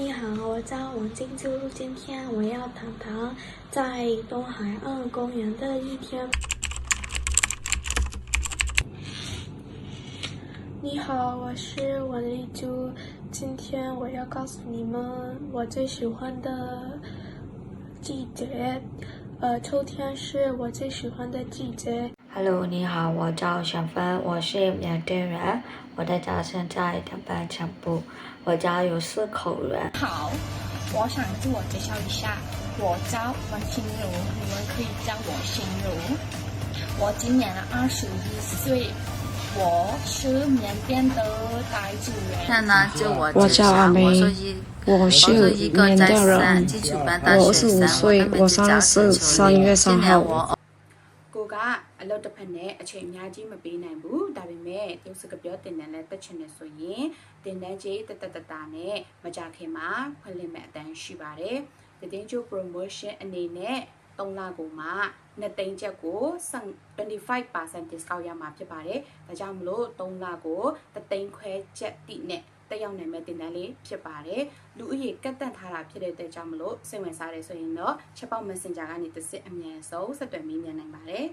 你好，我叫王静珠。今天我要谈谈在东海岸公园的一天。你好，我是王丽珠。今天我要告诉你们我最喜欢的季节。呃，秋天是我最喜欢的季节。Hello，你好，我叫小芬，我是缅甸人，我的家现在在班城部，我家有四口人。好，我想自我介绍一下，我叫王心如，你们可以叫我心如。我今年二十一岁，我是缅甸的傣族人。现在呢，就我我介绍，叫阿梅我是一，我是是一个在缅甸西安人基础班大我学生，25岁的名字叫我陈34秋丽3月3今年号我 ကိုကအလုပ်တစ်ဖက်နဲ့အချိန်အများကြီးမပေးနိုင်ဘူးဒါပေမဲ့သူစကပြောတင်တယ်လဲတက်ချင်တယ်ဆိုရင်တင်တန်းကြီးတတတတနဲ့မကြခင်မှာဖွင့်လှစ်မဲ့အတန်းရှိပါတယ်တည်င်းချို promotion အနေနဲ့ 3လကိုမှ2သိန်းချက်ကို25% discount ရမှာဖြစ်ပါတယ်ဒါကြောင့်မလို့3လကို3သိန်းခွဲချက်တိနဲ့တက်ရောက်နိုင်မဲ့တင်တန်းလေးဖြစ်ပါတယ်လူဦးရေကတ်တန့်ထားတာဖြစ်တဲ့အတွက်ကြောင့်မလို့စိတ်ဝင်စားတယ်ဆိုရင်တော့ချက်ပေါက် Messenger ကနေတစ်စစ်အမြန်ဆုံးဆက်သွယ်မေးမြန်းနိုင်ပါတယ်